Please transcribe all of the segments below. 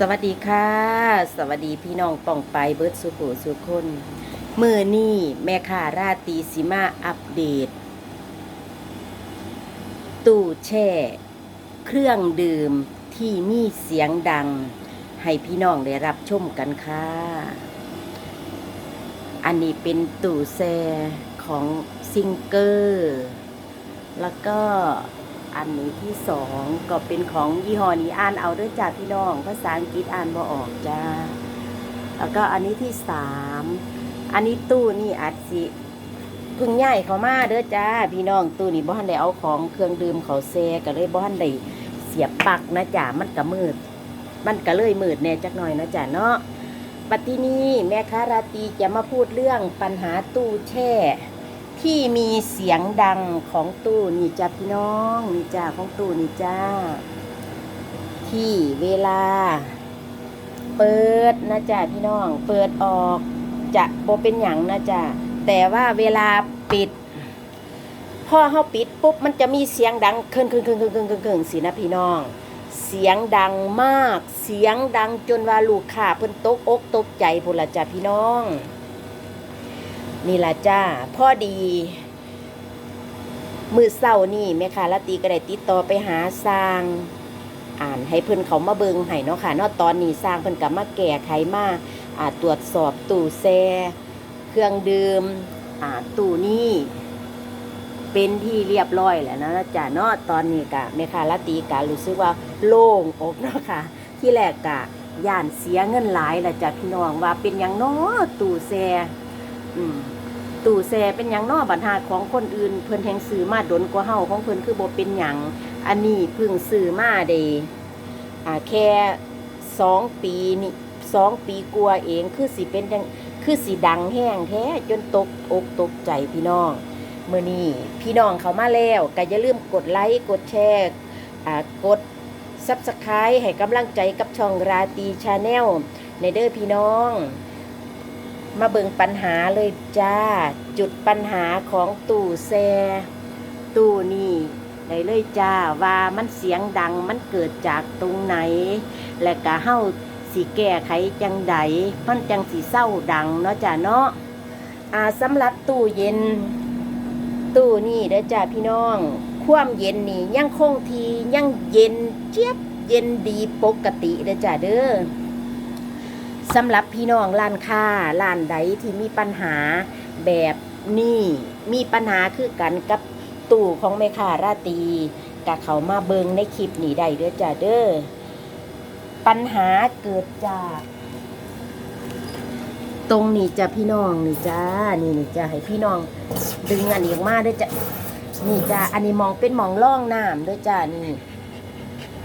สวัสดีค่ะ สวัสดีพี่น้องป่องไปเบิร์ดสุโขสุคนมือนี่แม่ค้าราตีสิมาอัปเดต ตู้แช่ เครื่องดื่มที่มีเสียงดัง ให้พี่น้องได้รับชมกันค่ะ อันนี้เป็นตู้แช่ของซิงเกอร์ แล้วก็ อันนี้ที่สองก็เป็นของยี่ห้อนี้อ่านเอาด้วยจ้าพี่น้องภาษาอังกฤษอ่านบ่ออกจ้า แล้วก็อันนี้ที่สามอันนี้ตู้นี่อาจสิพึ่งย่ายเขามาเด้อจ้า พี่น้องตู้นี้บ่ทันได้เอาของเครื่องดื่มเขาแซ่ก็เลยบ่ทันได้เสียบปักนะจ้ามันก็มืด มันก็เลยมืดแน่จักหน่อยนะจ้าเนาะปัตตินี้แม่ค้าราตีจะมาพูดเรื่องปัญหาตู้แช่ ที่มีเสียงดังของตู้นี่จ้าพี่น้องนี่จ้าของตู้นี่จ้า ที่เวลา เปิดนะจ้าพี่น้อง เปิดออกจะโบเป็นหยังนะจ้าแต่ว่าเวลาปิดพอเขาปิดปุ๊บมันจะมีเสียงดังเคินเคินเคินเคินเคินเคินเคินสินะพี่น้อง เสียงดังมาก เสียงดังจนว่าลูกค้าเพิ่นตกอกตกใจพุ่นละจ้าพี่น้อง นี่ล่ะจ้าพ่อดี มือเศร้านี่แม่ค้าละตีก็ได้ติดต่อไปหาสร้าง อ่านให้เพิ่อนเขามาเบิงให้เนาะค่ะเนาะตอนนี้สร้างเพิ่อนกับมาแก้ไขมาอ่าตรวจสอบตู้แช่เครื่องดื่มอ่าตู้นี้เป็นที่เรียบร้อยแล้วนะจ้ะเนาะตอนนี้กะแม่ค้าละตีกะรู้สึกว่าโล่งอกเนาะค่ะ ที่แรกกะย่านเสียเงินหลายละจ้ะพี่น้องว่าเป็นหยังเนาะตู้แช่อืม ตู่แซเป็นหยังนอบัญหาของคนอื่น เพิ่นแหงซื้อมาดนกว่าเฮาของเพิ่นคือบ่เป็นหยังอันนี้เพิ่งซื้อมาได้อ่าแค่สองปีนี่สองปีกลัวาเองคือสิเป็นจังคือสิดังแห้งแท้จนตกอกตกใจพี่น้องเมื่อนี้พี่น้องเขามาแล้วก็อย่าลืมกดไลค์กดแชร์อ่ากดซับสไครต์ให้กำลังใจกับช่องราตรีชาแนลในเด้อพี่น้อง มาเบิ่งปัญหาเลยจ้า จุดปัญหาของตู้แซตู้นี่ได้เลยจ้าว่ามันเสียงดังมันเกิดจากตรงไหน และก็เฮาสิแก้ไขจังใดมันจังสิเศร้าดังเนาะจ้าเนาะอ่าสำหรับตู้เย็น ตู้นี่เด้อจ้าพี่น้อง ความเย็นนี่ยังคงทียังเย็นเจี๊ยบเย็นดีปกติเด้อจ้าเด้อ สำหรับพี่น้องร้านค้าร้านใดที่มีปัญหาแบบนี้มีปัญหาคือกันกับตู้ของแม่ค้าราตรีกะเขามาเบิงในคลิปนี้ได้เด้อจ้าเด้อปัญหาเกิดจาก ตรงนี้จ้ะพี่น้องนี่จ้านี่นี่จ้าให้พี่น้องดึงอันนี้ออกมาเด้อจ้ะนี่จ้าอันนี้มองเป็นมองล่องน้ำเด้อจ้านี่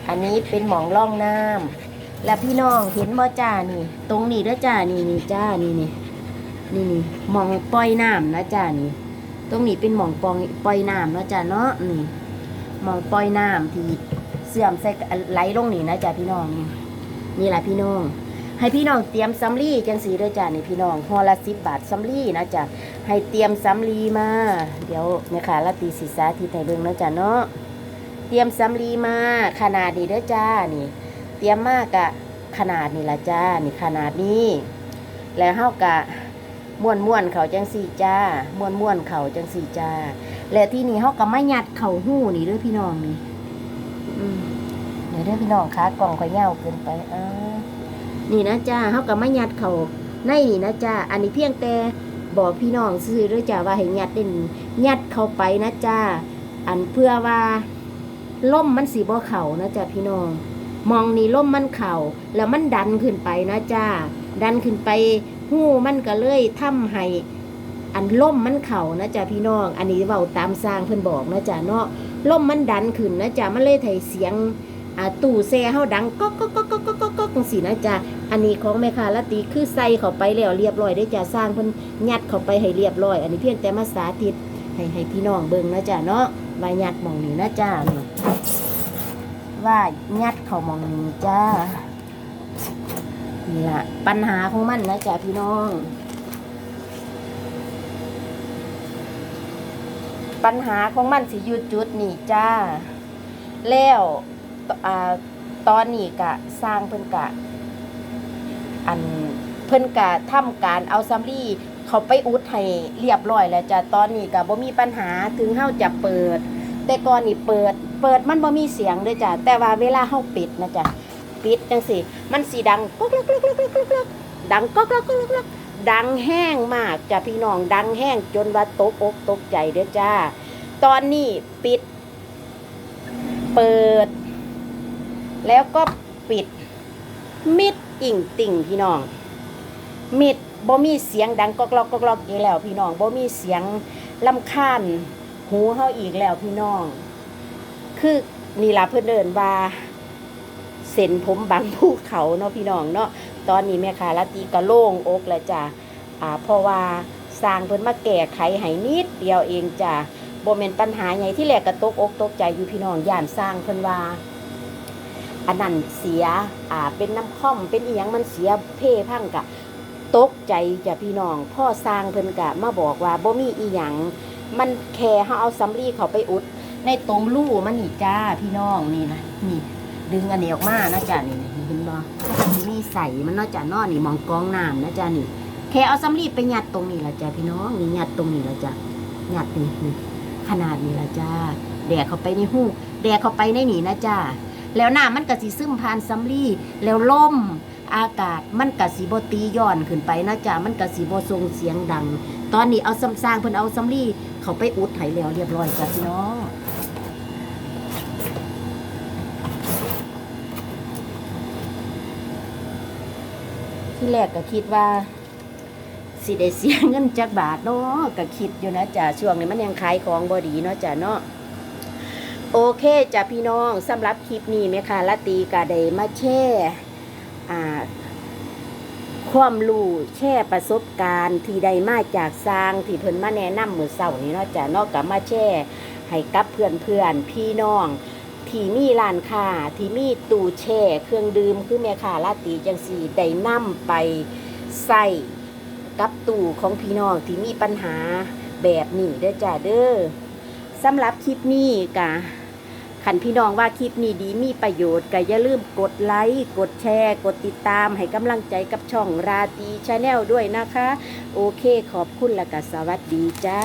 อันนี้เป็นมองล่องน้ำ แล้วพี่น้องเห็นบ่จ้านี่ ตรงนี้เด้อจ้านี่นี่จ้านี่นี่นี่นี่มองปล่อยน้ำนะจ้านี่ ตรงนี้เป็นมองปองปล่อยน้ำนะจ้าเนาะนี่มองปล่อยน้ำที่เสื่อมใส่ไหลลงนี่นะจ้าพี่น้องนี่นี่แหละพี่น้อง ให้พี่น้องเตรียมสำลีจังสีเด้อจ้านี่พี่น้องห่อละสิบบาทสำลีนะจ้าให้เตรียมสำลีมา เดี๋ยวแม่ค้าละตีศีรษะที่ไทยเบิ่งนะจ้าเนาะเตรียมสำลีมาขนาดนี้เด้อจ้านี่ เตรียมมากะขนาดนี่ละจ้า นี่ขนาดนี้ แล้วเฮากะม้วนม้วนเขาจังสี่จ้าม้วนม้วนเขาจังสี่จ้า และที่นี่เฮากะไม่หยัดเข่าหู้นี่ด้วยพี่น้องนี่อืมเดี๋ยวด้อพี่น้องขากล่องข่อยเงาเกินไปอ่านี่นะจ้าเฮากะไม่หยัดเข่าในนี่นะจ้า อันนี้เพียงแต่บอกพี่น้องซื้อเด้วยจ้าว่าให้ยัดเด่นหยัดเข้าไปนะจ้า อันเพื่อว่าล่มมันสีบ่เข่านะจ้าพี่น้อง มองนี่ล่มมันเข่าแล้วมันดันขึ้นไปนะจ้าดันขึ้นไปหู้มันก็เลยทำให้อันล่มมันเข่านะจ้าพี่น้อง อันนี้เว้าตามสร้างเพิ่นบอกนะจ้าเนาะล่มมันดันขึ้นนะจ้ามันเลยไถเสียงตู้แซ่เฮาดังก๊กก๊กก๊กก๊กก๊กก๊อกก๊อกจังซี่นะจ้าอันนี้ของแม่ค้าละตีคือใส่เข้าไปแล้วเรียบร้อยได้จ้าสร้างเพิ่นยัดเข้าไปให้เรียบร้อย อันนี้เพียงแต่มาสาธิตให้ให้พี่น้องเบิ่งนะจ้าเนาะว่ายัดมองนี้นะจ้า ว่ายัดเขามองนี้จ้านี่ละปัญหาของมันนะจ๊ะพี่น้อง ปัญหาของมันสิยู่จุดนี่จ้า แล้วตอนนี้กะสร้างเพิ่นกะ อันเพิ่นกะทำการเอาซัมรี่เขาไปอุดให้เรียบร้อยแล้วจ้ะตอนนี้ก็บ่มีปัญหาถึงเฮาจะเปิด แต่ก่อนนี่เปิด เปิดมันบ่มีเสียงเด้จ้ะแต่ว่าเวลาเฮาปิดนะจ้ะปิดจังซี่มันสิดังก๊อกก๊อกก๊อกก๊อกก๊กก๊อกดังก๊อกก๊อกก๊อกก๊อกดังแห้งมากจ้ะพี่น้องดังแห้งจนว่าตกอกตกใจเด้อจ้า ตอนนี้ปิด เปิด แล้วก็ปิด มิดอิ่งติ่งพี่น้อง มิดบ่มีเสียงดังก๊อกล็อกก๊อกล็อกอีกแล้วพี่น้องบ่มีเสียงลำคาญหูเฮาอีกแล้วพี่น้อง คือนี่ล่ะเพิ่นเดินว่าเส้นผมบางภูเขาเนาะพี่น้องเนาะตอนนี้แม่ค้าละตีก็โล่งอกแล้วจ้ะอ่าเพราะว่าสร้างเพิ่นมาแก้ไขให้นิดเดียวเองจ้ะบ่แม่นปัญหาใหญ่ที่แรกก็ตกอกตกใจอยู่พี่น้องย่านสร้างเพิ่นว่าอันนั้นเสียอ่าเป็นน้ำค่อมเป็นอีหยังมันเสียเพ่พังกะตกใจจ้ะพี่น้อง พ่อสร้างเพิ่นกะมาบอกว่าบ่มีอีหยังมันแค่เฮาเอาสำลีเขาไปอุด ในตรงรูมันนี่จ้าพี่น้องนี่นะนี่ ดึงอันนี้ออกมานะจ้ะนี่เห็นบ่มีใส่มันนาะจ้ะเนอนี่มองกองน้ำนะจ้ะนี่แค่เอาสำลีไปหยัดตรงนี้ละจ้ะพี่น้องนี่หยัดตรงนี้ละจ้ะยัดนี่นี่ขนาดนี้ละจ้าแดกเข้าไปในหูแดกเข้าไปในนี่นะจ้าแล้วน้ำมันก็สิซึมผ่านสำลีแล้วลมอากาศมันก็สิบ่ตีย้อนขึ้นไปนะจ๊ะมันก็สิบ่ส่งเสียงดัง ตอนนี้เอาซ้ำสร้างเพิ่นเอาสำลีเขาไปอุดให้แล้วเรียบร้อยจ้ะพี่น้อง ที่แรกก็คิดว่าสิได้เสียเงินจักบาทเนาะก็คิดอยู่นะจ๊ะช่วงนี้มันยังขายของบ่ดีเนาะจ้ะเนาะโอเคจ้ะพี่น้องสำหรับคลิปนี้แม่ค่ะละตีกาไดมาแช่อ่าความรู้แช่ประสบการณ์ที่ได้มาจากสร้างที่เพิ่นมาแนะนำมื้อเช้านี้เนาะจ้ะเนอกกับมาแช่ให้กับเพื่อนเพื่อนพี่น้อง ที่มีร้านค้าที่มีตู้แช่เครื่องดื่มคือแม่ค่ะลาตีจังสี่ได้นำไปใส่กับตู้ของพี่น้องที่มีปัญหาแบบนี้เด้อจ้ะเด้อสำหรับคลิปนี้กะขันพี่น้องว่าคลิปนี้ดีมีประโยชน์ก็อย่าลืมกดไลค์กดแชร์ กดติดตามให้กำลังใจกับช่องราตรีชาแนลด้วยนะคะ โอเคขอบคุณและก็สวัสดีจ้า